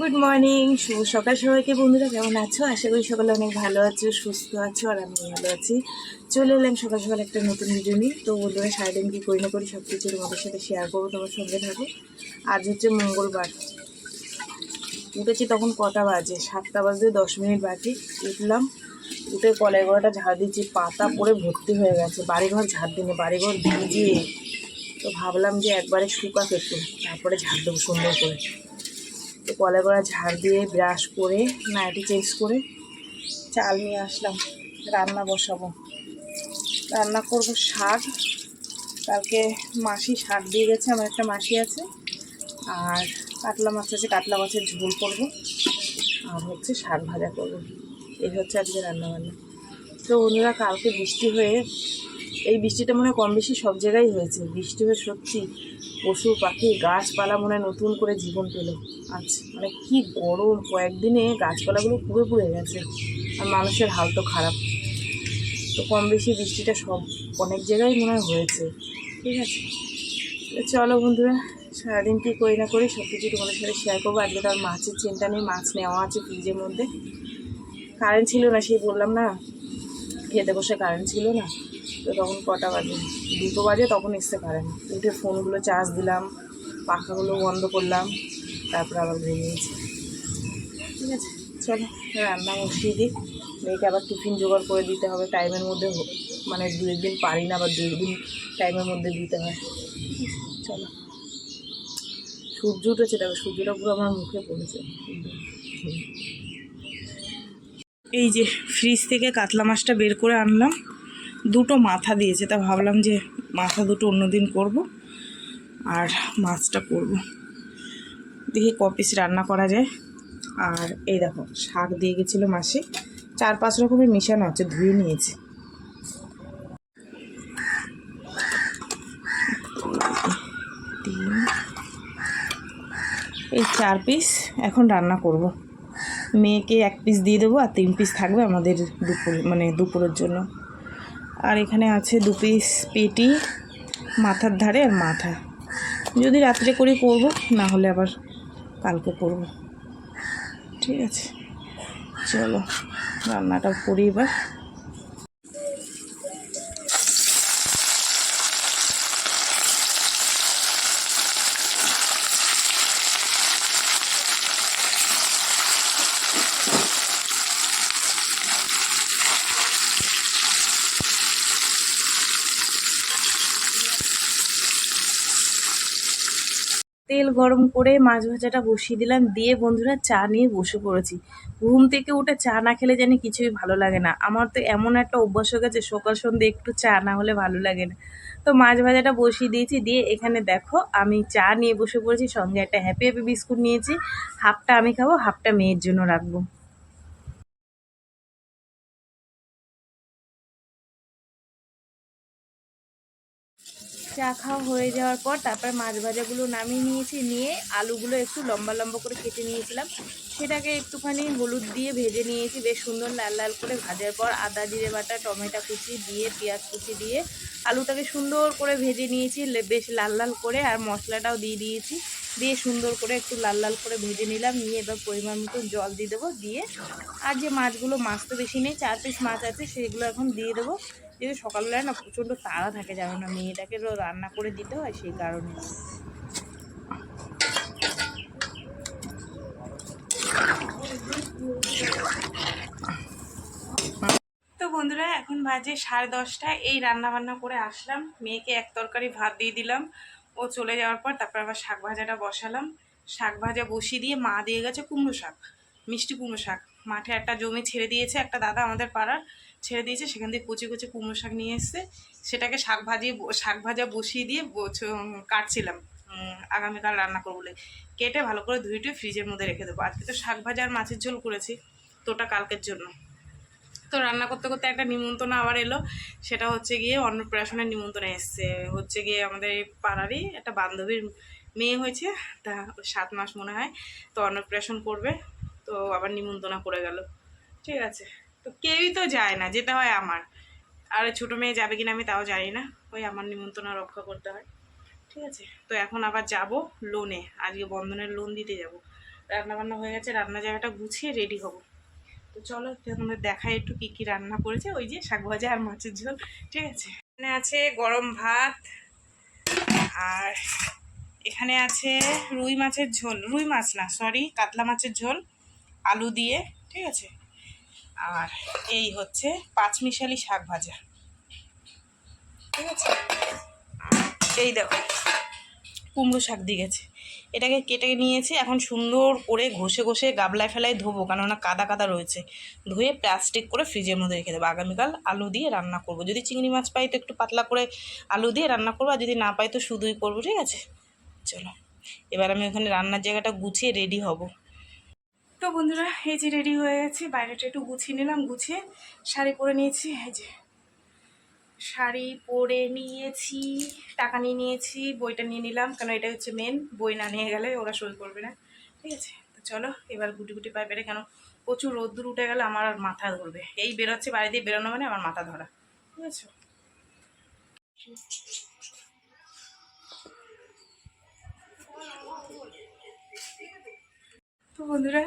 Good morning শুভ সকাল সবাইকে বন্ধুরা, কেমন আছো? আশা করি সকালে অনেক ভালো আছো, সুস্থ আছো, আর আমি ভালো আছি। চলে এলাম সকাল সকাল একটা নতুন ভিডিও নিয়ে। তো বন্ধুরা, সারাদিন কী করি না করি সব কিছু তোমাদের সাথে শেয়ার করব, তোমার সঙ্গে থাকো। আজ হচ্ছে মঙ্গলবার। উঠেছি তখন কটা বাজে? সাতটা বাজে দশ মিনিট বাকি। উঠলাম, উঠে কলাই গোড়াটা ঝাড় দিচ্ছি পাতা পড়ে ভর্তি হয়ে গেছে। বাড়িঘর ঝাড় দিনে, বাড়িঘর ভিজে তো ভাবলাম যে একবারে শুকাক একটু তারপরে ঝাড় দেবো সুন্দর করে। তো কলা কলা ঝাড় দিয়ে ব্রাশ করে, নাইটি চেঞ্জ করে চাল নিয়ে আসলাম। রান্না বসাবো। রান্না করব শাক। কালকে মাসি শাক দিয়ে গেছে, আমার একটা মাসি আছে। আর কাতলা মাছ আছে, কাতলা মাছের ঝোল করব। আর হচ্ছে শাক ভাজা করব। এই হচ্ছে আজকে রান্না বান্না তো বন্ধুরা, কালকে বৃষ্টি হয়ে, এই বৃষ্টিটা মনে কম বেশি সব জায়গায় হয়েছে। বৃষ্টি হয়ে সত্যি পশু, পাখি, গাছপালা মনে নতুন করে জীবন পেল। আচ্ছা মানে কি গরম, কয়েকদিনে গাছপালাগুলো পুড়ে পুড়ে গেছে। আর মানুষের হাল তো খারাপ। তো কম বেশি বৃষ্টিটা সব অনেক জায়গায় মনে হয় হয়েছে। ঠিক আছে? চলো বন্ধুরা, সারাদিন কী করি না করি সব কিছু তোমাদের সাথে শেয়ার করব। আজকে তো আর মাছের চিন্তা নেই, মাছ নেওয়া আছে ফ্রিজের মধ্যে। কারেন্ট ছিল না, সেই বললাম না, খেতে বসে কারেন্ট ছিল না। তো তখন কটা বাজে? দুটো বাজে তখন এসছে পারেন। উঠে ফোনগুলো চার্জ দিলাম, পাখাগুলো বন্ধ করলাম, তারপর আবার ঘুমিয়েছি ঠিক আছে, চলো, রান্না বসিয়ে দিই। মেয়েকে আবার টিফিন জোগাড় করে দিতে হবে টাইমের মধ্যে মানে দু একদিন পারি না, আবার দু একদিন টাইমের মধ্যে দিতে হয়। চলো। সূর্য উঠেছে, দেখো, সূর্যটা পুরো আমার মুখে পড়েছে। এই যে ফ্রিজ থেকে কাতলা মাছটা বের করে আনলাম। দুটো মাথা দিয়েছে, তা ভাবলাম যে মাথা দুটো অন্যদিন করব আর মাছটা করব। দেখি ক পিস রান্না করা যায়। আর এই দেখো, শাক দিয়ে গেছিল মাসে। চার পাঁচ রকমের মিশানো আছে, ধুয়ে নিয়েছি। এই চার পিস এখন রান্না করব। মেয়েকে এক পিস দিয়ে দেবো আর তিন পিস থাকবে আমাদের দুপুর মানে দুপুরের জন্য। আর এখানে আছে দু পিস পেটি, মাথার ধারে আর মাথা। যদি রাত্রে করে করব না হলে আবার কালকে করব ঠিক আছে। চলো, রান্নাটা করি এবার তেল গরম করে মাছ ভাজাটা বসিয়ে দিলাম। দিয়ে বন্ধুরা চা নিয়ে বসে পড়েছি। ঘুম থেকে উঠে চা না খেলে জানি কিছুই ভালো লাগে না। আমার তো এমন একটা অভ্যাস হয়ে গেছে, সকাল সন্ধ্যে একটু চা না হলে ভালো লাগে না। তো মাছ ভাজাটা বসিয়ে দিয়েছি। দিয়ে এখানে দেখো, আমি চা নিয়ে বসে পড়েছি। সঙ্গে একটা হ্যাপি হ্যাপি বিস্কুট নিয়েছি। হাফটা আমি খাব, হাফটা মেয়ের জন্য রাখব। চা খাওয়া হয়ে যাওয়ার পর তারপরে মাছ ভাজাগুলো নামিয়ে নিয়েছি, নিয়ে আলুগুলো একটু লম্বা লম্বা করে কেটে নিয়েছিলাম। সেটাকে একটুখানি হলুদ দিয়ে ভেজে নিয়েছি, বেশ সুন্দর লাল লাল করে ভাজার পর আদা, জিরে বাটা, টমেটো কুচি দিয়ে, পেঁয়াজ কুচি দিয়ে আলুটাকে সুন্দর করে ভেজে নিয়েছি বেশ লাল লাল করে আর মশলাটাও দিয়ে দিয়েছি। দিয়ে সুন্দর করে একটু লাল লাল করে ভেজে নিলাম, নিয়ে এবার পরিমাণ মতো জল দিয়ে দেবো, দিয়ে আর যে মাছগুলো মাছ তো বেশি নেই, চার পিস মাছ আছে, সেগুলো এখন দিয়ে দেবো। যেহেতু সকালবেলায় না প্রচণ্ড তাড়া থাকে জানো না মেয়েটাকে রান্না করে দিতে হয় সেই কারণে। তো বন্ধুরা, এখন বাজে সাড়ে দশটা, এই রান্না বান্না করে আসলাম। মেয়েকে এক তরকারি ভাত দিয়ে দিলাম। ও চলে যাওয়ার পর তারপর আবার শাক ভাজাটা বসালাম। শাক ভাজা বসিয়ে দিয়ে মা দিয়ে গেছে কুমড়ো শাক, মিষ্টি কুমড়ো শাক। মাঠে একটা জমি ছেড়ে দিয়েছে একটা দাদা আমাদের পাড়ার। ছেড়ে দিয়েছে, সেখান থেকে কুচি কুচি কুমড়ো শাক নিয়ে এসছে। সেটাকে শাক ভাজিয়ে শাক ভাজা বসিয়ে দিয়ে কাটছিলাম। আগামীকাল রান্না করব বলে। কেটে ভালো করে ধুয়ে টুয়ে ফ্রিজের মধ্যে রেখে দেবো। আজকে তো শাক ভাজা আর মাছের ঝোল করেছি, তো ওটা কালকের জন্য। তো রান্না করতে করতে একটা নিমন্ত্রণ আবার এলো, সেটা হচ্ছে গিয়ে অন্নপ্রাশনের নিমন্ত্রণে এসছে। হচ্ছে গিয়ে আমাদের পাড়ারই একটা বান্ধবীর মেয়ে হয়েছে, তা সাত মাস মনে হয়, তো অন্নপ্রাশন করবে, তো আবার নিমন্ত্রণা করে গেল। ঠিক আছে। তো কেউই তো যায় না, যেতে হয় আমার। আর ছোটো মেয়ে যাবে কিনা আমি তাও জানি না, ওই আমার নিমন্ত্রণ রক্ষা করতে হয়। ঠিক আছে, তো এখন আবার যাব লোনে আজকে বন্ধনের লোন দিতে যাব। রান্না বান্না হয়ে গেছে, রান্না জায়গাটা গুছিয়ে রেডি হব। তো চলো, তোমাদের দেখাই একটু কী কী রান্না করেছে, ওই যে শাক ভাজা আর মাছের ঝোল। ঠিক আছে, এখানে আছে গরম ভাত, আর এখানে আছে রুই মাছের ঝোল, রুই মাছ না সরি কাতলা মাছের ঝোল, আলু দিয়ে। ঠিক আছে আর এই হচ্ছে পাঁচমিশালি শাক ভাজা। ঠিক আছে? এই দেখো, কুমড়ো শাক দিয়ে গেছে। এটাকে কেটে নিয়েছি, এখন সুন্দর করে ঘষে ঘষে গাবলায় ফেলায় ধোবো, কেননা কাদা কাদা রয়েছে। ধুয়ে প্লাস্টিক করে ফ্রিজের মধ্যে রেখে দেবো। আগামীকাল আলু দিয়ে রান্না করব। যদি চিংড়ি মাছ পাই তো একটু পাতলা করে আলু দিয়ে রান্না করব, আর যদি না পাই তো শুধুই করব, ঠিক আছে? চলো, এবার আমি ওখানে রান্নার জায়গাটা গুছিয়ে রেডি হব। তো বন্ধুরা, এই যে রেডি হয়ে গেছে। বাইরেটা একটু গুছিয়ে নিলাম, গুছিয়ে শাড়ি পরে নিয়েছি। এই যে শাড়ি পরে নিয়েছি, টাকা নিয়ে নিয়েছি, বইটা নিয়ে নিলাম। কারণ এটা হচ্ছে মেন বই না নিয়ে গেলে ওরা সই করবে না। ঠিক আছে? তো চলো, এবার গুটি গুটি পায়ে বেড়ে কেন প্রচুর রোদ্দুর উঠে গেলে, আমার আর মাথা ধরবে। এই বেরোচ্ছে বাড়ি দিয়ে বেরোনো মানে আমার মাথা ধরা। ঠিক আছে? তো বন্ধুরা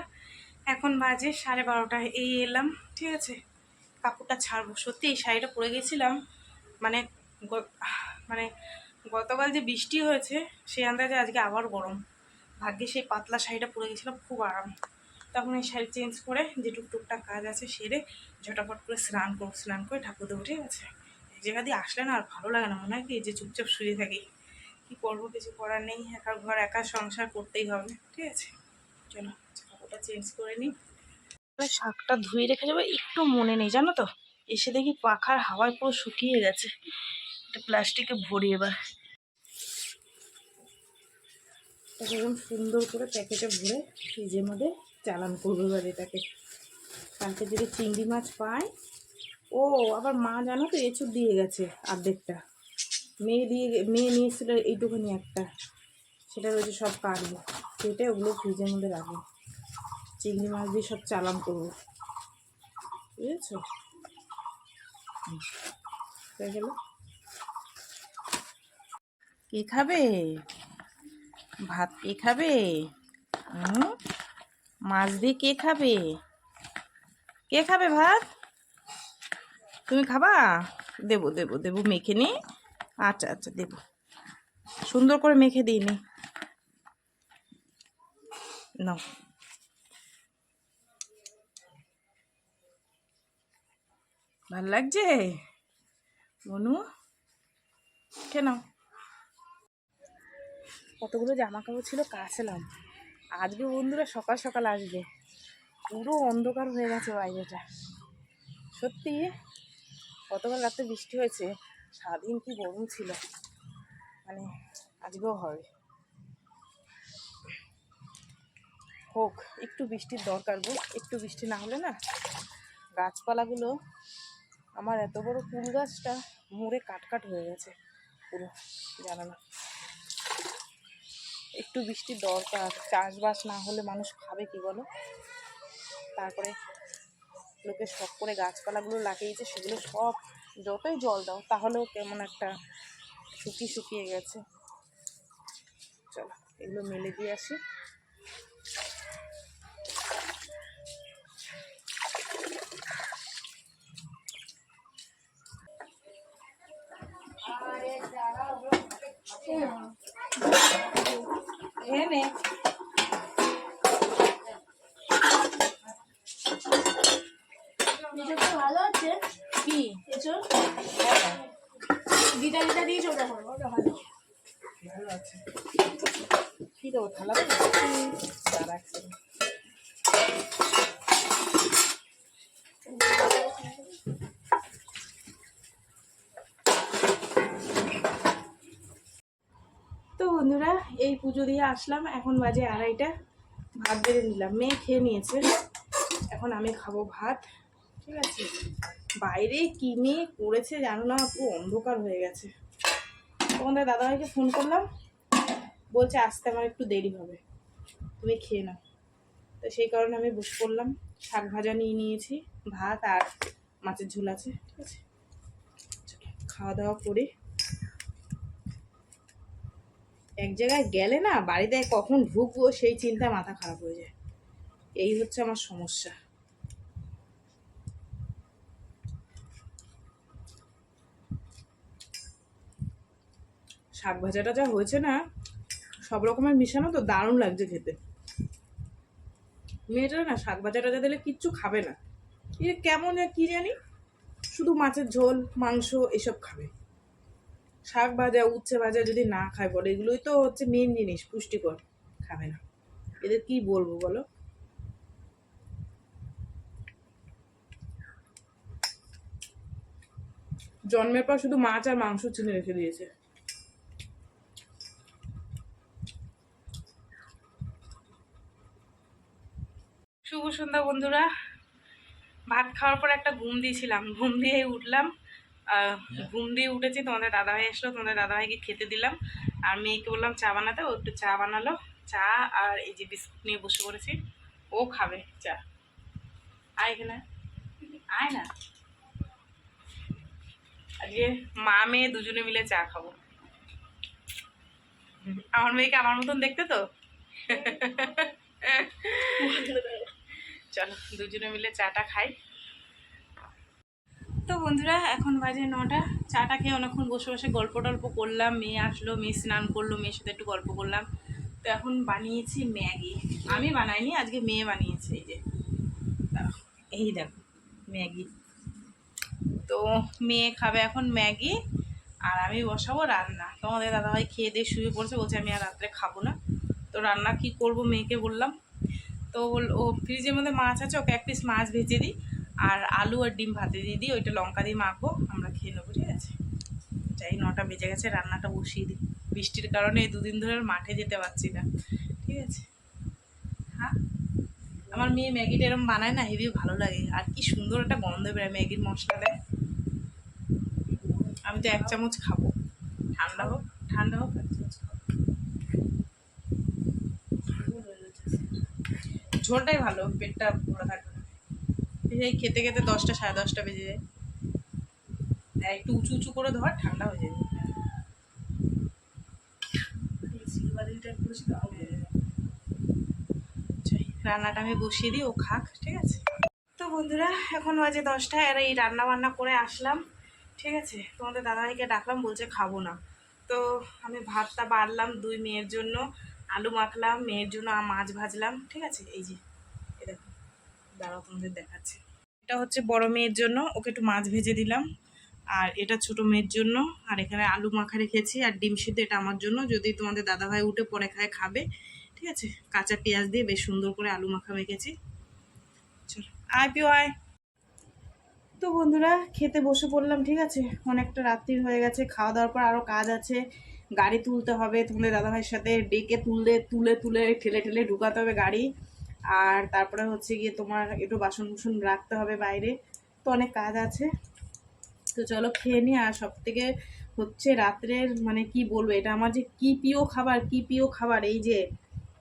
এখন বাজে সাড়ে বারোটা, এই এলাম, ঠিক আছে? কাপড়টা ছাড়বো। সত্যি এই শাড়িটা পরে গেছিলাম মানে মানে গতকাল যে বৃষ্টি হয়েছে, সেই আন্দাজে আজকে আবার গরম। ভাগ্যে সেই পাতলা শাড়িটা পরে গেছিলাম, খুব আরাম। তখন এই শাড়ি চেঞ্জ করে যে টুকটুকটা কাজ আছে, সেরে ঝটাপট করে স্নান করব, স্নান করে ঠাকুর দেবো, ঠিক আছে? এই জায়গা দিয়ে আসলে না আর ভালো লাগে না, মনে হয় কি যে চুপচাপ শুয়ে থাকি। কী করব, কিছু করার নেই, একা ঘর, একা সংসার করতেই হবে, ঠিক আছে? চলো। কাপড়টা চেঞ্জ করে নিই। শাকটা ধুয়ে রেখে যাব, একটু মনে নেই, জানো তো? এসে দেখি পাখার হাওয়ায় পুরো শুকিয়ে গেছে। এটা প্লাস্টিকে ভরি এবার। এরকম সুন্দর করে প্যাকেটে ভরে ফ্রিজের মধ্যে চালান করব এবার এটাকে। কালকে যদি চিংড়ি মাছ পায় ও, আবার মা জানো তো এচুর দিয়ে গেছে অর্ধেকটা মেয়ে দিয়ে, মেয়ে নিয়ে এইটুকুনি একটা। সেটা রয়েছে সব কাটবো। কেটে ওগুলো ফ্রিজের মধ্যে রাখব। চিংড়ি মাছ দিয়ে সব চালান করব। বুঝেছ? কে খাবে? ভাত কে খাবে? মাছ দিয়ে কে খাবে? কে খাবে ভাত? তুমি খাবা? দেবো দেবো দেবো মেখে নি। আচ্ছা আচ্ছা দেবো। সুন্দর করে মেখে দিইনি নাও। ভালো লাগছে? মনু? কেন কতগুলো জামা কাপড় ছিল কাচলাম। আজকে বন্ধুরা সকাল সকাল আসবে। পুরো অন্ধকার হয়ে গেছে বাইরেটা। সত্যি? গতকাল রাতে বৃষ্টি হয়েছে। সারাদিন কি গরম ছিল। মানে আজকেও হবে। হোক, একটু বৃষ্টির দরকার গো। একটু বৃষ্টি না হলে না গাছপালাগুলো আমার এত বড় ফুল গাছটা মুড়ে কাটকাট হয়ে গেছে পুরো, জানো না। একটু বৃষ্টির দরকার, চাষবাস না হলে মানুষ খাবে কি বলো? তারপরে লোকে শখ করে গাছপালাগুলো লাগিয়েছে, সেগুলো সব যতই জল দাও, তাহলেও কেমন একটা শুকিয়ে শুকিয়ে গেছে। চলো, এগুলো মেলে দিয়ে আসি। এটা ভালো আছে কি হ্যাঁ, দিদা দিদা দিয়েছ ওটা ভালো ভালো আছে কি দেবো থালা দেবো দাঁড়া এক second। তো বন্ধুরা এই পুজো দিয়ে আসলাম। এখন বাজে আড়াইটা। ভাত বেড়ে নিলাম। মেয়ে খেয়ে নিয়েছে। এখন আমি খাব ভাত। ঠিক আছে? বাইরে কিনে করেছে জানো না? পুরো অন্ধকার হয়ে গেছে। তখন তোমাদের দাদাভাইকে ফোন করলাম। বলছে, আসতে আমার একটু দেরি হবে। তুমি খেয়ে নাও। তো সেই কারণে আমি বসে পড়লাম। শাক ভাজা নিয়ে নিয়েছি, ভাত আর মাছের ঝোল আছে। ঠিক আছে? খাওয়া দাওয়া করে এক জায়গায় গেলে না বাড়িতে কখন ঢুকবো সেই চিন্তা মাথা খারাপ হয়ে যায়। এই হচ্ছে আমার সমস্যা। শাক ভাজাটা যা হয়েছে না, সব রকমের মিশানো তো দারুণ লাগছে খেতে। মেয়েটা না শাক ভাজা টাজা দিলে কিচ্ছু খাবে না। এ কেমন কি জানি? শুধু মাছের ঝোল, মাংস, এসব খাবে। শাক ভাজা, উচ্ছে ভাজা যদি না খায় বলে, এগুলোই তো হচ্ছে মেন জিনিস, পুষ্টিকর, খাবে না। এদের কি বলব বলো? জন্মের পর শুধু মাছ আর মাংস চিনে রেখে দিয়েছে। শুভ সন্ধ্যা বন্ধুরা। ভাত খাওয়ার পর একটা ঘুম দিয়েছিলাম, ঘুম দিয়ে উঠলাম। ঘুম দিয়ে উঠেছি তোমাদের দাদাভাই আসলো তোমাদের দাদাভাইকে খেতে দিলাম। আর মেয়েকে বললাম চা বানাতে ও একটু চা বানালো। চা আর এই যে বিস্কুট নিয়ে বসে পড়েছি ও খাবে চা। আয় এখানে। আয় না। আজকে মা মেয়ে দুজনে মিলে চা খাব। আমার মেয়েকে আমার মতন দেখতে তো? চলো দুজনে মিলে চাটা খাই। তো বন্ধুরা, এখন বাজে নটা। চাটা খেয়ে অনেকক্ষণ বসে বসে গল্প টল্প করলাম, মেয়ে আসলো, মেয়ে স্নান করল, মেয়ের সাথে একটু গল্প করলাম। তো এখন বানিয়েছি ম্যাগি। আমি বানাইনি, আজকে মেয়ে বানিয়েছে, এই যে। এই দেখো, ম্যাগি। তো মেয়ে খাবে এখন ম্যাগি, আর আমি বসাবো রান্না। তোমাদের দাদাভাই খেয়ে দিয়ে শুয়ে পড়ছে, বলছে আমি আর রাত্রে খাব না। তো রান্না কি করব মেয়েকে বললাম। তো ও ফ্রিজের মধ্যে মাছ আছে, ওকে এক পিস মাছ ভেজে দিই। আর আলু আর ডিম ভাতে দিয়ে দিই, ওইটা লঙ্কা দিয়ে মাখবো, আমরা খেয়ে নেব, ঠিক আছে? যাই, নটা বেজে গেছে, রান্নাটা বসিয়ে দিই। বৃষ্টির কারণে এই দুদিন ধরে মাঠে যেতে পারছি না, ঠিক আছে? হ্যাঁ? আমার মেয়ে ম্যাগিটা এরকম বানায় না, হেবি ভালো লাগে। আর কি সুন্দর একটা গন্ধ বেরোয় ম্যাগির মশলা দেয়। আমি তো এক চামচ খাব। ঠান্ডা হোক ঠান্ডা হোক ঝোলটাই ভালো, পেটটা ভরা থাকবে এই খেতে খেতে দশটা, সাড়ে দশটা বেজে যায়। একটু উঁচু উঁচু করে ধর, ঠান্ডা হয়ে যাবে রান্নাটা আমি বসিয়ে দিই, ও খাক, ঠিক আছে? তো বন্ধুরা, এখন বাজে দশটা আর এই রান্না বান্না করে আসলাম, ঠিক আছে? তোমাদের দাদাভাইকে ডাকলাম, বলছে খাব না। তো আমি ভাতটা বাড়লাম দুই মেয়ের জন্য, আলু মাখলাম, মেয়ের জন্য মাছ ভাজলাম, ঠিক আছে? এই যে। দাঁড়াও তোমাদের দেখাচ্ছি। এটা হচ্ছে বড় মেয়ের জন্য, ওকে একটু মাছ ভেজে দিলাম। আর এটা ছোট মেয়ের জন্য। আর এখানে আলু মাখা রেখেছি, আর ডিম সিদ্ধ এটা আমার জন্য। যদি তোমাদের দাদাভাই উঠে পরে খায়, খাবে। ঠিক আছে? কাঁচা পেঁয়াজ দিয়ে বেশ সুন্দর করে আলু মাখা মেখেছি। চলো, আয় পিও আয় তো বন্ধুরা, খেতে বসে পড়লাম, ঠিক আছে? অনেকটা রাত্রি হয়ে গেছে, খাওয়া দাওয়ার পর আরও কাজ আছে। গাড়ি তুলতে হবে, তোমাদের দাদাভাইয়ের সাথে ডেকে তুলে তুলে তুলে ঠেলে ঠেলে ঢুকাতে হবে গাড়ি। আর তারপরে হচ্ছে গিয়ে তোমার একটু বাসন কুসন রাখতে হবে বাইরে। তো অনেক কাজ আছে। তো চলো খেয়ে নিই। আর সব থেকে হচ্ছে রাত্রের মানে কি বলব, এটা আমার যে কি প্রিয় খাবার, কি প্রিয় খাবার, এই যে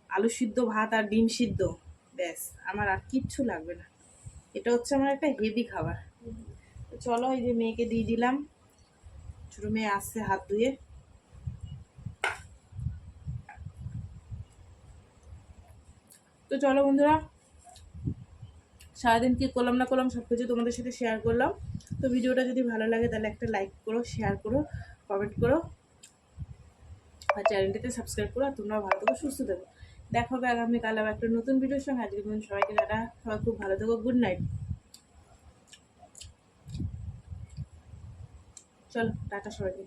আলু সিদ্ধ ভাত আর ডিম সিদ্ধ, ব্যাস, আমার আর কিচ্ছু লাগবে না। এটা হচ্ছে আমার একটা হেভি খাবার। তো চলো এই যে মেয়েকে দিয়ে দিলাম। ছোটো মেয়ে আসছে হাত ধুয়ে। তো চলো বন্ধুরা, সারাদিন কী করলাম না করলাম সব কিছু তোমাদের সাথে শেয়ার করলাম। তো ভিডিওটা যদি ভালো লাগে তাহলে একটা লাইক করো শেয়ার করো কমেন্ট করো, আর চ্যানেলটাতে সাবস্ক্রাইব করো, আর তোমরা ভালো থেকো, সুস্থ থেকো। দেখা হবে আগামীকাল আবার একটা নতুন ভিডিওর সঙ্গে। আজকে পর্যন্ত সবাইকে টাটা, সবাই খুব ভালো থেকো গুড নাইট চলো, টাটা সবাইকে।